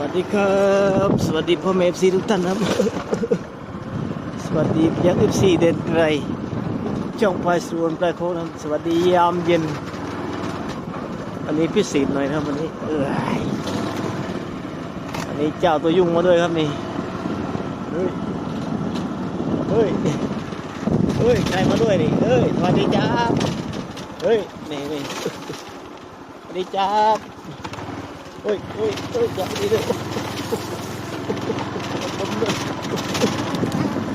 วัสดีครับ สวัสดีพ่อแม่เอฟซีทุกท่านครับ สวัสดียังเอฟซีเด่นไกรจ้องปลายสวนปลายโค้งนะครับสวัสดียามเย็น อันนี้พิเศษหน่อยนะวันนี้เอยอันนี้เจ้าตัวยุ่งมาด้วยครับนี่ เฮ้ย เฮ้ย เฮ้ย ใครมาด้วยนี่ เฮ้ย สวัสดีจ้าเฮ้ย นี่นี่สวัสดีจ้า เฮ้ยเฮ้ยเฮ้ยอย่าไปดิเลย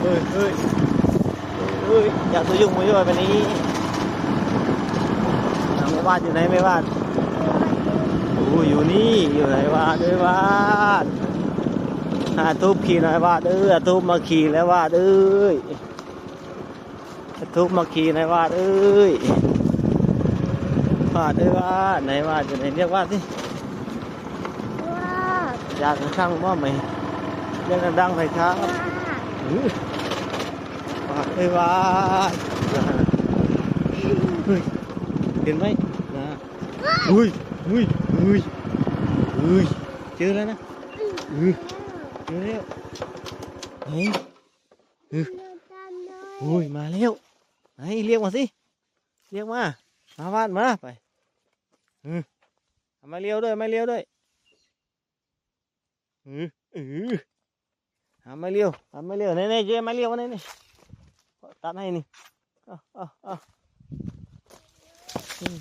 เฮ้ยเฮ้ยเฮ้ยอย่าตัวยุ่งมาด้วยวันนี้ไม่บ้านอยู่ไหนไม่บ้านโอ้อยู่นี่อยู่ไหนบ้าด้วยบ้านหาทุบขี่หน่อยบ้านเอ้ยทุบมาขี่แล้วบ้านเอ้ยทุบมาขี่หน่อยบ้านเอ้ยบ้านเอ้ยบ้านไหนบ้านอยู่ไหนเรียกบ้านสิ อยากข้างว่าไหมเรื่องดังๆเลยครับว้าอื้อว่าเอ้ยว่าเห็นไหมนะอุ้ยอุ้ยอุ้ยอุ้ยเจอแล้วนะอุ้ยเจอแล้วเฮ้ยเดินตามเลยอุ้ยมาแล้วไหนเรียกมาสิเรียกมา มาบ้านมาไปอือมาเลี้ยวด้วยมาเลี้ยวด้วย อืออือหาไม่เลี้ยวหาไม่เลี้ยวนี่นี่เจ๊ไม่เลี้ยวนี่นี่ตัดให้นี่เอาเอาเอาอืม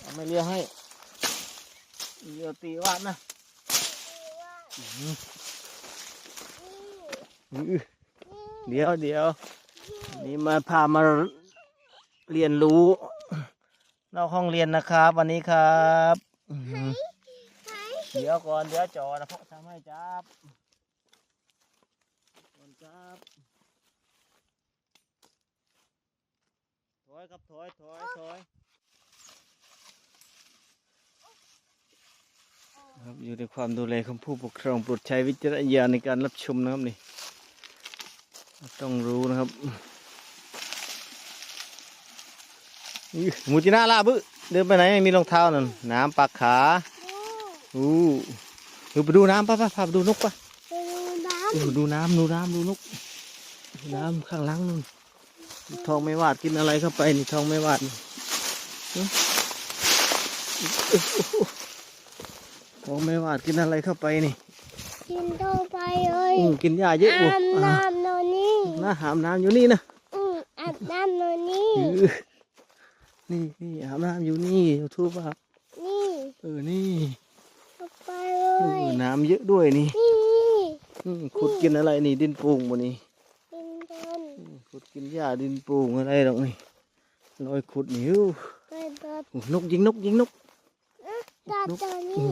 เอาไม่เลี้ยวให้เลี้ยวตีวาดนะเดี๋ยวเดี๋ยวนี่มาพามาเรียนรู้นอกห้องเรียนนะครับ วันนี้ครับ เดี๋ยวก่อนเดี๋ยวจอนะพ่อทำให้จับก่อนครับถอยครับถอยถอยถอยครับอยู่ในความดูแลของผู้ปกครองโปรดใช้วิจารณญาณในการรับชมนะครับนี่ต้องรู้นะครับมูจิน่าลาบึเดินไปไหนไม่มีรองเท้านั่นน้ำปักขา อู้ดูไปดูน้ำป่ะป่ะพาไปดูนกป่ะไปดูน้เออดูน้ำดูน้ำดูนกดูน้ำข้างหล่างนู่นทองไม่วาดกินอะไรเข้าไปนี่ทองไม่วาดนี่หึทองไม่วาดกินอะไรเข้าไปนี่ำกินเข้าไปเลยอืมกินหญ้าเยอะอาบุบน้ำนอนนี่น้าหามน้ำอยู่นี่นะอืมอาบน้ำนอนนี่เออนี่นี่หามน้ำอยู่นี่ยูทูบอะนี่เออนี่เข้า ไปเอเลอยน้ำเยอะด้วยนี่นี่อืมขุดกินอะไรนี่ดินปูงบ่นี่กินกันอืมขุดกินหญ้าดินปูงอะไรหรอกนี่ลอยขุดนี่อู้ไปตัดหูนกยิงนกยิงนกตัดตัวนี้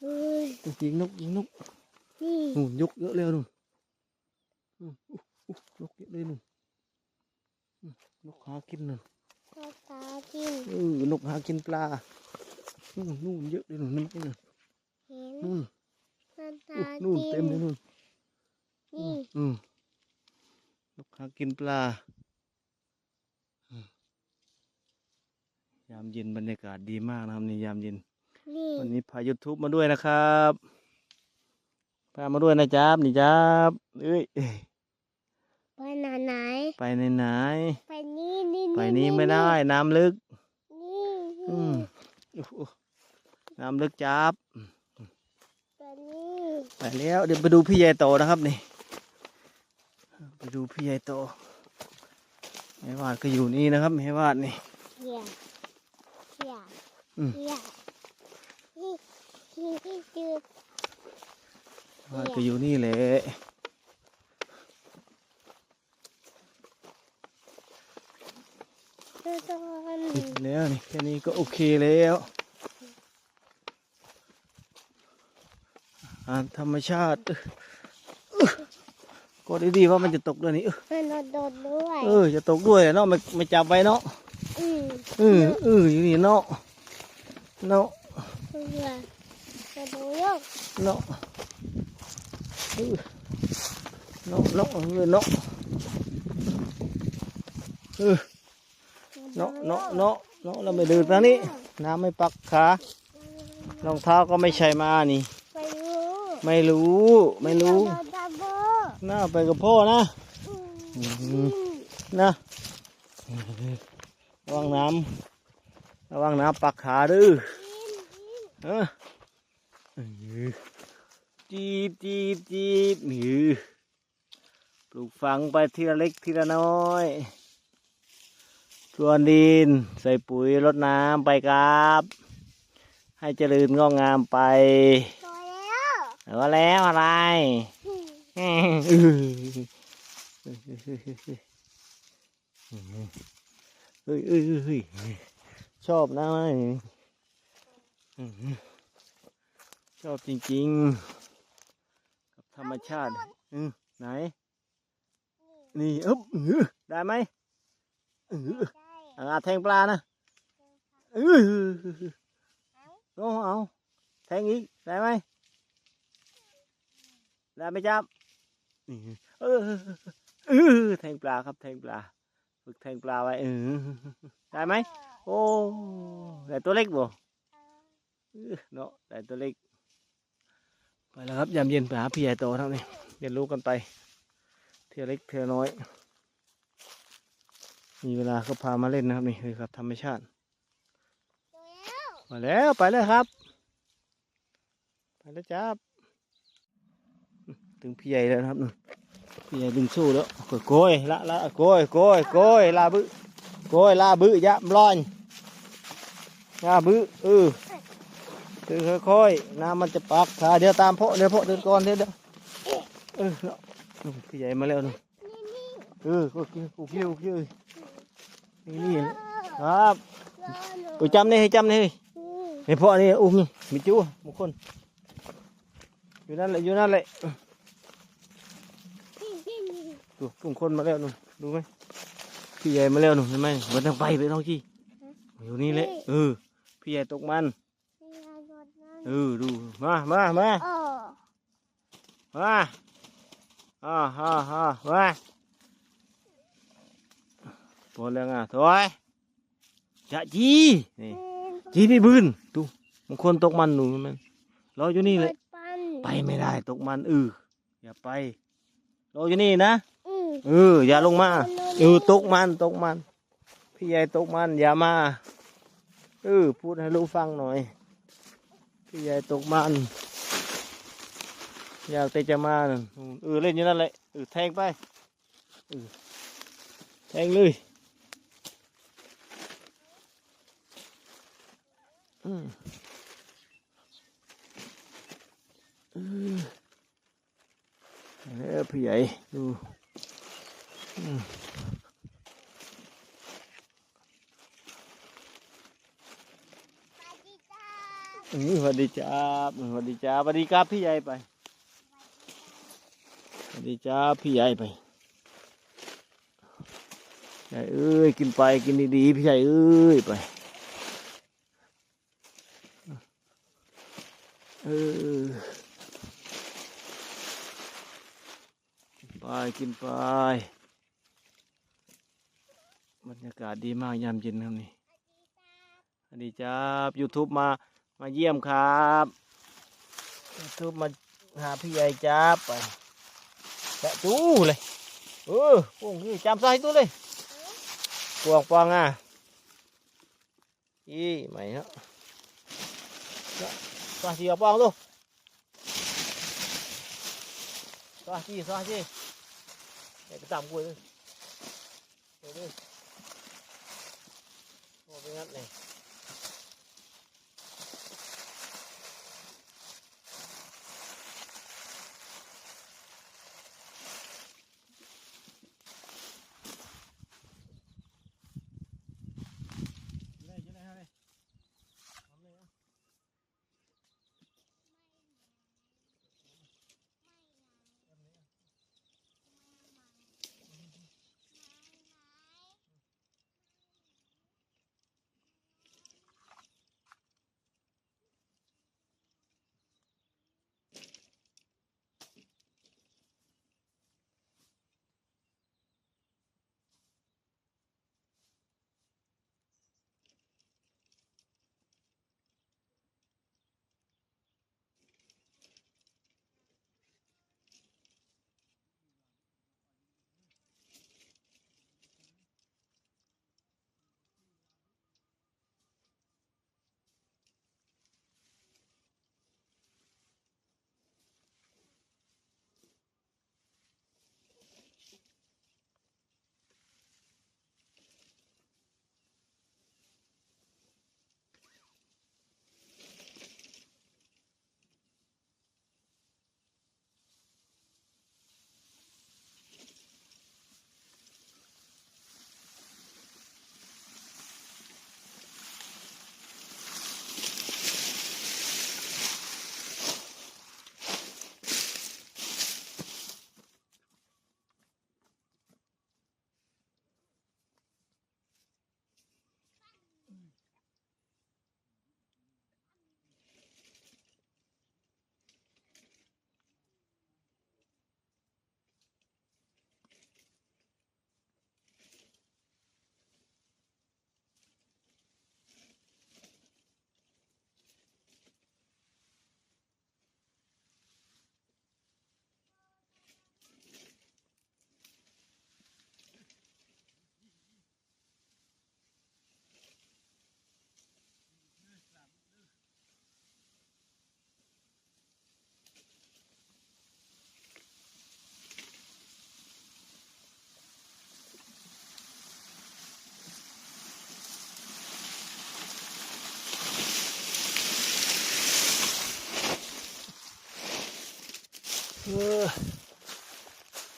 เฮ้ยยิงนกยิงนกนี่นู่นยกเยอะเลยนู่นอืมอุ๊ยอุ๊ยยกเยอะเลยนู่นอืมนกหากินนู่นตัดตากินเออนกหากินปลานู่นนู่นเยอะเลยนู่นนู่นนู่นเห็น นู่นตัดตาอุ๊ยนู่นกิเต็มเลยนู่นนี่อืมนกหากินปลาอืมยามเย็นบรรยากาศดีมากนะครับนี่ยามเย็นนี่วันนี้พายูทูบมาด้วยนะครับพามาด้วยนะจ๊าบนี่จ๊าบเอ้ยไปไหนไหนไปไหนไหนไปนี่นี่ไปนี้ไม่ได้ น้ำลึกนี่อืมโอ้โหน้ำลึกจับ ไปนี่ไปแล้วเดี๋ยวไปดูพี่ใหญ่โตนะครับนี่ ไปดูพี่ใหญ่โตแม่วาดก็อยู่นี่นะครับแม่วาดนี่เหี้ยเหี้ยอืมเหี้ยนี่นี่ที่จืดวาดก็อยู่นี่แหละจืดตอนนี่แล้วนี่แค่นี้ก็โอเคแล้วอาหาร ธรรมชาติอื้อก็ดีๆว่ามันจะตกด้วยนี่เออมันโดดด้วยเออจะตกด้วยเนาะไม่ไม่จับไว้เนาะอืมเออเอออยู่นี่เนาะเนาะเพื่อจะดูยกเนาะเออเนาะเนาะเออเนาะเออเนาะเนาะเนาะเนาะเราไม่เดินทางนี้น้ำไม่ปักขา รองเท้าก็ไม่ใช่มานี่ ไปดูไม่รู้ ไม่รู้ดับโบน่าไปกับพ่อนะอืมอืมนะระวังน้ำระวังน้ำปักขาดื้อเออเออจีบจีบจีบหือปลูกฝังไปทีละเล็กทีละน้อยชวนดินใส่ปุ๋ยรดน้ำไปครับ ให้เจริญงอกงามไป แล้วอะไรเฮ้ยเฮ้ยเฮ้ยชอบนะชอบจริงๆ กับธรรมชาติไหน นี่อึ๊บอื้อได้ไหมออได้อาแทงปลานะเออเอาเอาแทงอีก ได้ไหม ได้ไหมจับนี่เออเออแทงปลาครับ แทงปลา ฝึกแทงปลาไว้เออได้ไหมโอ้ได้ตัวเล็กบ่เออเนาะได้ตัวเล็ก ไปแล้วครับยามเย็นไปหาพี่ใหญ่โตเท่านี้เรียนรู้กันไปเที่ยวเล็กเที่ยวน้อย มีเวลาก็พามาเล่นนะครับนี่คือครับธรรมชาติตัวแล้วมาแล้วไปเลยครับ ไปแล้วจ้าบ ถึงพี่ใหญ่แล้วครับพี่ใหญ่ดึงสู้แล้วโกยละละโกยโกยโกยลาบึโกยลาบึยะมลอนลาบึเออถือค่อยๆน้ำมันจะปักขาเดี๋ยวตามเพาะเดี๋ยวเพาะเดินก่อนเดี๋ยวเดี๋ยวเออเนาะพี่ใหญ่มาแล้วนู่นนี่เออโอเคโอเคโอเคนี่นี่ครับรอหนูเออจำนี่ให้จำนี่ให้พ่อนี่อุ้มนี่มีจู้บางคนอยู่นั่นแหละอยู่นั่นแหละ นี่ดูทุกคนมาแล้วนู่นดูไหมพี่ใหญ่มาแล้วนู่นเห็นไหมมันต้องไปไปท้องที่อยู่นี่แหละเออพี่ใหญ่ตกมันนี่ไงรถนั่นเออดูมามามาโอ้มาอ่าฮ่าฮ่ามาพอแล้วไงถอยจะจีนี่จีนี่บืนดูบางคนตกมันหนูมันรออยู่นี่นี่เลเลยยไปไม่ได้ตกมันเอออย่าไปรออยู่นี่นะอืม เอออย่าลงมาเออตกมันตกมัน พี่ใหญ่ตกมันอย่ามาเออพูดให้ลูกฟังหน่อย พี่ใหญ่ตกมัน อยากแต่จะมาเออเล่นอยู่นั่นแหละเออแทงไปเออแทงเลยอืมเออพี่ใหญ่ดู สวัสดีจ้าอืมสวัสดีจ้าสวัสดีจ้าสวัสดีครับพี่ใหญ่ไปสวัสดีจ้าพี่ใหญ่ไปใหญ่เอ้ยกินไปกินดีๆพี่ใหญ่เอ้ยไปเออกินไปกินไป บรรยากาศดีมากยามเย็นครับนี่สวัสดีจ้ายูทูบมา มาเยี่ยมครับยูทูบมาหาพี่ใหญ่จ้าไปจะจู้เลยเออพวกนี้จำใส่ตัวเลยปวงปวงอะอีไม่เนาะสวัสดีปวงตัวสวัสดีสวัสดีเด็กตามกูเลยเดี๋ยวดิโอ้เป็น งั้นเลย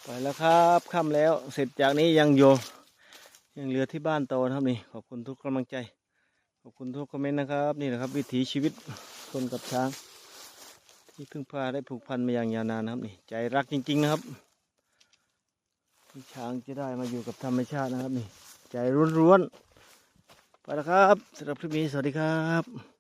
ไปแล้วครับค่ำแล้วเสร็จจากนี้ยังอยู่ยังเหลือที่บ้านโตนะครับนี่ขอบคุณทุกกำลังใจ ขอบคุณทุกคอมเมนต์นะครับ นี่นะครับ วิถีชีวิตคนกับช้าง ที่พึ่งพาได้ผูกพันมาอย่างยาวนานนะครับนี่ใจรักจริง ๆนะครับที่ช้างจะได้มาอยู่กับธรรมชาตินะครับนี่ใจร้วนๆไปแล้วครับสำหรับคลิปนี้สวัสดีครับ